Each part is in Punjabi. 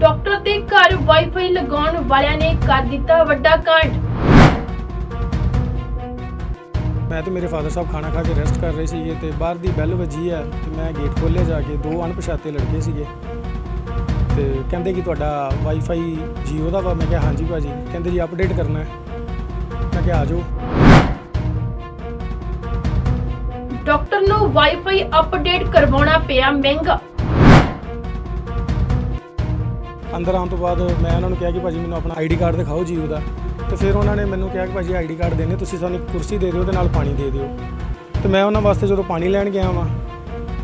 ਡਾਕਟਰ ਦੇ ਘਰ ਵਾਈਫਾਈ ਲਗਾਉਣ ਵਾਲਿਆਂ ਨੇ ਕਰ ਦਿੱਤਾ ਵੱਡਾ ਕਾਂਡ। ਮੈਂ ਤੇ ਮੇਰੇ ਫਾਦਰ ਸਾਹਿਬ ਖਾਣਾ ਖਾ ਕੇ ਰੈਸਟ ਕਰ ਰਹੇ ਸੀਗੇ ਤੇ ਬਾਹਰ ਦੀ ਬੈਲ ਵੱਜੀ ਆ ਤੇ ਮੈਂ ਗੇਟ ਖੋਲ੍ਹਿਆ ਜਾ ਕੇ ਦੋ ਅਣਪਛਾਤੇ ਲੜਕੇ ਸੀਗੇ। ਤੇ ਕਹਿੰਦੇ ਕਿ ਤੁਹਾਡਾ ਵਾਈਫਾਈ ਜੀਓ ਦਾ ਵਾ? ਮੈਂ ਕਿਹਾ ਹਾਂਜੀ ਭਾਜੀ। ਕਹਿੰਦੇ ਜੀ ਅਪਡੇਟ ਕਰਨਾ ਹੈ। ਮੈਂ ਕਿਹਾ ਆ ਜਾਓ। ਡਾਕਟਰ ਨੂੰ ਵਾਈਫਾਈ ਅਪਡੇਟ ਕਰਵਾਉਣਾ ਪਿਆ ਮਹਿੰਗਾ। ਅੰਦਰ ਆਉਣ ਤੋਂ ਬਾਅਦ ਮੈਂ ਉਹਨਾਂ ਨੂੰ ਕਿਹਾ ਕਿ ਭਾਜੀ ਮੈਨੂੰ ਆਪਣਾ ਆਈਡੀ ਕਾਰਡ ਦਿਖਾਓ ਜੀਓ ਦਾ। ਤੇ ਫਿਰ ਉਹਨਾਂ ਨੇ ਮੈਨੂੰ ਕਿਹਾ ਕਿ ਭਾਜੀ ਆਈਡੀ ਕਾਰਡ ਦੇਣੇ, ਤੁਸੀਂ ਸਾਨੂੰ ਇੱਕ ਕੁਰਸੀ ਦੇ ਦਿਓ ਤੇ ਨਾਲ ਪਾਣੀ ਦੇ ਦਿਓ। ਤੇ ਮੈਂ ਉਹਨਾਂ ਵਾਸਤੇ ਜਦੋਂ ਪਾਣੀ ਲੈਣ ਗਿਆ ਵਾਂ,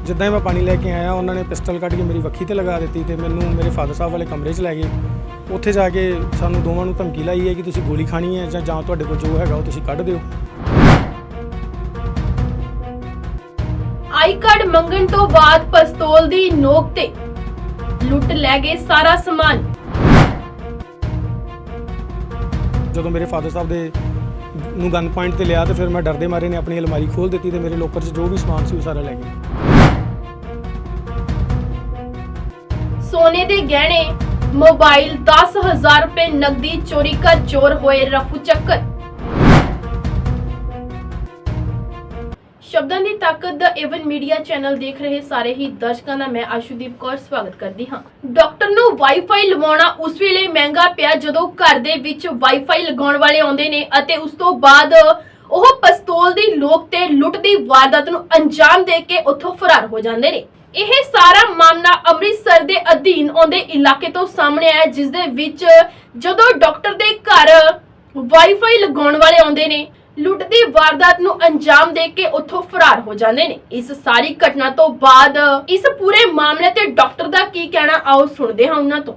ਜਿੱਦਾਂ ਹੀ ਮੈਂ ਪਾਣੀ ਲੈ ਕੇ ਆਇਆ, ਉਹਨਾਂ ਨੇ ਪਿਸਟਲ ਕੱਢ ਕੇ ਮੇਰੀ ਵੱਖੀ ਤੇ ਲਗਾ ਦਿੱਤੀ ਤੇ ਮੈਨੂੰ ਮੇਰੇ ਫਾਦਰ ਸਾਹਿਬ ਵਾਲੇ ਕਮਰੇ 'ਚ ਲੈ ਗਏ। ਉੱਥੇ ਜਾ ਕੇ ਸਾਨੂੰ ਦੋਵਾਂ ਨੂੰ ਧਮਕੀ ਲਾਈ ਹੈ ਕਿ ਤੁਸੀਂ ਗੋਲੀ ਖਾਣੀ ਹੈ ਜਾਂ ਜਾਂ ਤੁਹਾਡੇ ਕੋਲ ਜੋ ਹੈਗਾ ਉਹ ਤੁਸੀਂ ਕੱਢ ਦਿਓ। ਆਈ ਕਾਰਡ ਮੰਗਣ ਤੋਂ ਬਾਅਦ ਪਿਸਤੌਲ ਦੀ ਨੋਕ ਤੇ ਲੁੱਟ ਲੈ ਗਏ ਸਾਰਾ ਸਮਾਨ। ਜਦੋਂ ਮੇਰੇ ਫਾਦਰ ਸਾਹਿਬ ਦੇ ਨੂੰ ਗਨ ਪੁਆਇੰਟ ਤੇ ਲਿਆ ਤੇ ਫਿਰ ਮੈਂ ਡਰਦੇ ਮਾਰੇ ਨੇ ਆਪਣੀ ਅਲਮਾਰੀ ਖੋਲ ਦਿੱਤੀ ਤੇ ਮੇਰੇ ਲੋਕਰ 'ਚ ਜੋ ਵੀ ਸਮਾਨ ਸੀ ਉਹ ਸਾਰਾ ਲੈ ਗਏ। ਸੋਨੇ ਦੇ ਗਹਿਣੇ ਮੋਬਾਈਲ 10000 ਰੁਪਏ ਨਕਦੀ ਚੋਰੀ ਕਰ ਚੋਰ ਹੋਏ ਰਫੂ ਚੱਕਰ। ਸ਼ਬਦਾਂ ਦੀ ਤਾਕਤ ਦਾ ਏਵਨ ਮੀਡੀਆ ਚੈਨਲ ਦੇਖ ਰਹੇ ਸਾਰੇ ਹੀ ਦਰਸ਼ਕਾਂ ਦਾ ਮੈਂ ਆਸ਼ੂਦੀਪ ਕੌਰ ਸਵਾਗਤ ਕਰਦੀ ਹਾਂ। ਡਾਕਟਰ ਨੂੰ ਵਾਈਫਾਈ ਲਵਾਉਣਾ ਉਸ ਵੇਲੇ ਮਹਿੰਗਾ ਪਿਆ ਜਦੋਂ ਘਰ ਦੇ ਵਿੱਚ ਵਾਈਫਾਈ ਲਗਾਉਣ ਵਾਲੇ ਆਉਂਦੇ ਨੇ ਅਤੇ ਉਸ ਤੋਂ ਬਾਅਦ ਉਹ ਪਿਸਤੌਲ ਦੀ ਲੋਕ ਤੇ ਲੁੱਟ ਦੀ ਵਾਰਦਾਤ ਨੂੰ ਅੰਜਾਮ ਦੇ ਕੇ ਉੱਥੋਂ ਫਰਾਰ ਹੋ ਜਾਂਦੇ ਨੇ। ਇਹ ਸਾਰਾ ਮਾਮਲਾ ਅੰਮ੍ਰਿਤਸਰ ਦੇ ਅਧੀਨ ਆਉਂਦੇ ਇਲਾਕੇ ਤੋਂ ਸਾਹਮਣੇ ਆਇਆ, ਜਿਸ ਦੇ ਵਿੱਚ ਜਦੋਂ ਡਾਕਟਰ ਦੇ ਘਰ ਵਾਈਫਾਈ ਲਗਾਉਣ ਵਾਲੇ ਆਉਂਦੇ ਨੇ ਲੁੱਟ ਦੀ ਵਾਰਦਾਤ ਨੂੰ ਅੰਜਾਮ ਦੇ ਕੇ ਉੱਥੋਂ ਫਰਾਰ ਹੋ ਜਾਂਦੇ ਨੇ। ਇਸ ਸਾਰੀ ਘਟਨਾ ਤੋਂ ਬਾਅਦ ਇਸ ਪੂਰੇ ਮਾਮਲੇ ਤੇ ਡਾਕਟਰ ਦਾ ਕੀ ਕਹਿਣਾ ਆਓ ਸੁਣਦੇ ਹਾਂ ਉਹਨਾਂ ਤੋਂ।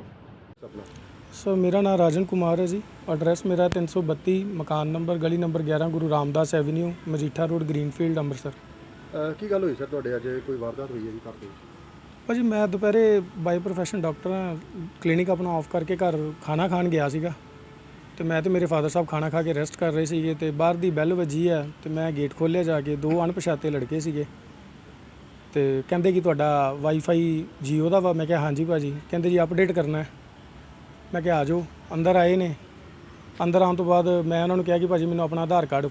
ਸੋ ਮੇਰਾ ਨਾਮ ਰਾਜਨ ਕੁਮਾਰ ਹੈ ਜੀ। ਐਡਰੈਸ ਮੇਰਾ 332 ਮਕਾਨ ਨੰਬਰ ਗਲੀ number 11 Guru Ramdas avenue Majitha road Greenfield Amritsar. ਅਹ ਕੀ ਗੱਲ ਹੋਈ ਸਰ ਤੁਹਾਡੇ? ਅੱਜ ਕੋਈ ਵਾਰਦਾਤ ਹੋਈ ਹੈ ਜੀ ਘਰ ਦੇ ਵਿੱਚ? ਭਾਜੀ ਮੈਂ ਦੁਪਹਿਰੇ ਬਾਈ ਪ੍ਰੋਫੈਸ਼ਨ ਡਾਕਟਰ ਹਾਂ ਕਲੀਨਿਕ ਆਪਣਾ ਆਫ ਕਰਕੇ ਘਰ ਖਾਣਾ ਖਾਣ ਗਿਆ ਸੀਗਾ। ਤੇ ਮੈਂ ਤੇ ਮੇਰੇ ਫਾਦਰ ਸਾਹਿਬ ਖਾਣਾ ਖਾ ਕੇ ਰੈਸਟ ਕਰ ਰਹੇ ਸੀਗੇ ਤੇ ਬਾਹਰ ਦੀ ਬੈਲ ਵੱਜੀ ਆ ਤੇ ਮੈਂ ਗੇਟ ਖੋਲ੍ਹਿਆ ਜਾ ਕੇ, ਦੋ ਅਣਪਛਾਤੇ ਲੜਕੇ ਸੀਗੇ। ਤੇ ਕਹਿੰਦੇ ਕਿ ਤੁਹਾਡਾ ਵਾਈਫਾਈ ਜੀਓ ਦਾ ਵਾ, ਮੈਂ ਕਿਹਾ ਹਾਂਜੀ ਭਾਜੀ। ਕਹਿੰਦੇ ਜੀ ਅਪਡੇਟ ਕਰਨਾ ਹੈ। ਮੈਂ ਕਿਹਾ ਆ ਜਾਓ, ਅੰਦਰ ਆਏ ਨੇ। ਅੰਦਰ ਆਉਣ ਤੋਂ ਬਾਅਦ ਮੈਂ ਉਹਨਾਂ ਨੂੰ ਕਿਹਾ ਕਿ ਭਾਜੀ ਮੈਨੂੰ ਆਪਣਾ ਆਧਾਰ ਕਾਰਡ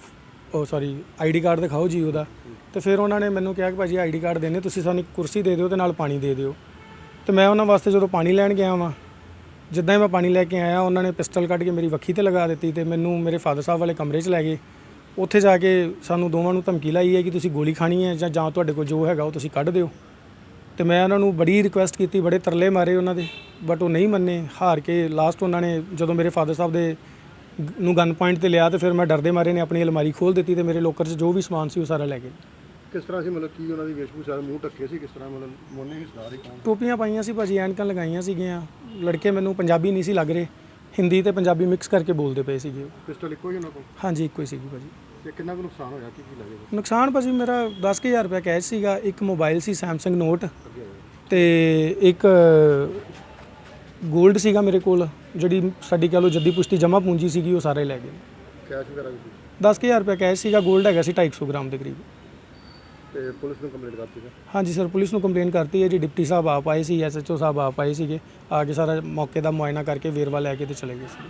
ਉਹ ਸੌਰੀ ਆਈਡੀ ਕਾਰਡ ਦਿਖਾਓ ਜੀਓ ਦਾ। ਤੇ ਫਿਰ ਉਹਨਾਂ ਨੇ ਮੈਨੂੰ ਕਿਹਾ ਕਿ ਭਾਜੀ ਆਈਡੀ ਕਾਰਡ ਦੇਣੇ, ਤੁਸੀਂ ਸਾਨੂੰ ਇੱਕ ਕੁਰਸੀ ਦੇ ਦਿਓ ਤੇ ਨਾਲ ਪਾਣੀ ਦੇ ਦਿਓ। ਤੇ ਮੈਂ ਉਹਨਾਂ ਵਾਸਤੇ ਜਦੋਂ ਪਾਣੀ ਲੈਣ ਗਿਆ ਵਾਂ ਜਿੱਦਾਂ ਹੀ ਮੈਂ ਪਾਣੀ ਲੈ ਕੇ ਆਇਆ ਉਹਨਾਂ ਨੇ ਪਿਸਟਲ ਕੱਢ ਕੇ ਮੇਰੀ ਵੱਖੀ ਤੇ ਲਗਾ ਦਿੱਤੀ ਤੇ ਮੈਨੂੰ ਮੇਰੇ ਫਾਦਰ ਸਾਹਿਬ ਵਾਲੇ ਕਮਰੇ 'ਚ ਲੈ ਗਏ। ਉੱਥੇ ਜਾ ਕੇ ਸਾਨੂੰ ਦੋਵਾਂ ਨੂੰ ਧਮਕੀ ਲਾਈ ਹੈ ਕਿ ਤੁਸੀਂ ਗੋਲੀ ਖਾਣੀ ਹੈ ਜਾਂ ਜਾਂ ਤੁਹਾਡੇ ਕੋਲ ਜੋ ਹੈਗਾ ਉਹ ਤੁਸੀਂ ਕੱਢ ਦਿਓ। ਤੇ ਮੈਂ ਉਹਨਾਂ ਨੂੰ ਬੜੀ ਰਿਕੁਐਸਟ ਕੀਤੀ ਬੜੇ ਤਰਲੇ ਮਾਰੇ ਉਹਨਾਂ ਦੇ ਬਟ ਉਹ ਨਹੀਂ ਮੰਨੇ। ਹਾਰ ਕੇ ਲਾਸਟ ਉਹਨਾਂ ਨੇ ਜਦੋਂ ਮੇਰੇ ਫਾਦਰ ਸਾਹਿਬ ਦੇ ਨੂੰ ਗਨ ਪੁਆਇੰਟ ਤੇ ਲਿਆ ਤੇ ਫਿਰ ਮੈਂ ਡਰਦੇ ਮਾਰੇ ਨੇ ਆਪਣੀ ਅਲਮਾਰੀ ਖੋਲ ਦਿੱਤੀ ਤੇ ਮੇਰੇ ਲੋਕਰ 'ਚ ਜੋ ਵੀ ਸਮਾਨ ਸੀ ਉਹ ਸਾਰਾ ਲੈ ਗਏ। ਕਿਸ ਤਰ੍ਹਾਂ ਸੀ ਮਤਲਬ ਕੀ ਉਹਨਾਂ ਦੀ ਵੇਸ਼ਭੂਸ਼ਾ? ਮੂੰਹ ਢੱਕੇ ਸੀ ਕਿਸ ਤਰ੍ਹਾਂ? ਮਤਲਬ ਮੋਨੇ ਹੀ ਕੌਣ? ਟੋਪੀਆਂ ਪਾਈਆਂ ਸੀ ਭਾਜੀ ਐਨਕਾਂ ਲਗਾਈਆਂ ਸੀਗੀਆਂ। ਲੜਕੇ ਮੈਨੂੰ ਪੰਜਾਬੀ ਨਹੀਂ ਸੀ ਲੱਗ ਰਹੇ। ਹਿੰਦੀ ਤੇ ਪੰਜਾਬੀ ਮਿਕਸ ਕਰਕੇ ਬੋਲਦੇ ਪਏ ਸੀਗੇ। ਉਹ। ਪਿਸਟਲ ਇੱਕੋ ਹੀ ਉਹਨਾਂ ਕੋਲ? ਹਾਂਜੀ ਇੱਕੋ ਹੀ ਸੀਗੀ ਭਾਜੀ। ਤੇ ਕਿੰਨਾ ਕੁ ਨੁਕਸਾਨ ਹੋਇਆ? ਕੀ ਕੀ ਲੱਗੇ ਨੁਕਸਾਨ ਭਾਜੀ ਮੇਰਾ 10000 ਰੁਪਏ ਕੈਸ਼ ਸੀਗਾ। ਇੱਕ ਮੋਬਾਈਲ ਸੀ Samsung Note ਅੱਗੇ ਤੇ ਇੱਕ 골ਡ ਸੀਗਾ ਮੇਰੇ ਕੋਲ ਜਿਹੜੀ ਸਾਡੀ ਕਹ ਲਓ ਜੱਦੀ ਪੁਸ਼ਤੀ ਜਮਾ ਪੂੰਜੀ ਸੀਗੀ ਉਹ ਸਾਰੇ ਲੈ ਗਏ। ਕੈਸ਼ ਵਗੈਰਾ ਵੀ ਸੀ? 10000 ਰੁਪਏ ਕੈਸ਼ ਸੀਗਾ। 골ਡ ਹੈਗਾ ਸੀ 250 ਗ੍ਰਾਮ ਦੇ ਕਰੀਬ। ਤੇ ਪੁਲਿਸ ਨੂੰ ਕੰਪਲੇਂਟ ਕਰਤੀ ਸਰ? ਹਾਂਜੀ ਸਰ ਪੁਲਿਸ ਨੂੰ ਕੰਪਲੇਨ ਕਰਤੀ ਹੈ ਜੀ। ਡਿਪਟੀ ਸਾਹਿਬ ਆਪ ਆਏ ਸੀ ਐਸਐਚਓ ਸਾਹਿਬ ਆਪ ਆਏ ਸੀਗੇ। ਆ ਕੇ ਸਾਰਾ ਮੌਕੇ ਦਾ ਮੁਆਇਨਾ ਕਰਕੇ ਵੇਰਵਾ ਲੈ ਕੇ ਤੇ ਚਲੇ ਗਏ ਸੀ।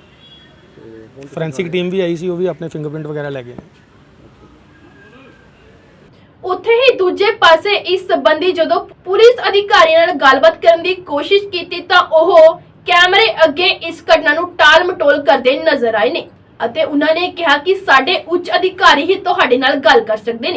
ਤੇ ਹੁਣ ਫੋਰੈਂਸਿਕ ਟੀਮ ਵੀ ਆਈ ਸੀ ਉਹ ਵੀ ਆਪਣੇ ਫਿੰਗਰਪ੍ਰਿੰਟ ਵਗੈਰਾ ਲੈ ਗਏ ਨੇ। ਉੱਥੇ ਹੀ ਦੂਜੇ ਪਾਸੇ ਇਸ ਸੰਬੰਧੀ ਜਦੋਂ ਪੁਲਿਸ ਅਧਿਕਾਰੀਆਂ ਨਾਲ ਗੱਲਬਾਤ ਕਰਨ ਦੀ ਕੋਸ਼ਿਸ਼ ਕੀਤੀ ਤਾਂ ਉਹ ਕੈਮਰੇ ਅੱਗੇ ਇਸ ਘਟਨਾ ਨੂੰ ਟਾਲ ਮਟੋਲ ਕਰਦੇ ਨਜ਼ਰ ਆਏ ਨੇ ਅਤੇ ਉਹਨਾਂ ਨੇ ਕਿਹਾ ਕਿ ਸਾਡੇ ਉੱਚ ਅਧਿਕਾਰੀ ਹੀ ਤੁਹਾਡੇ ਨਾਲ ਗੱਲ ਕਰ ਸਕਦੇ ਨੇ।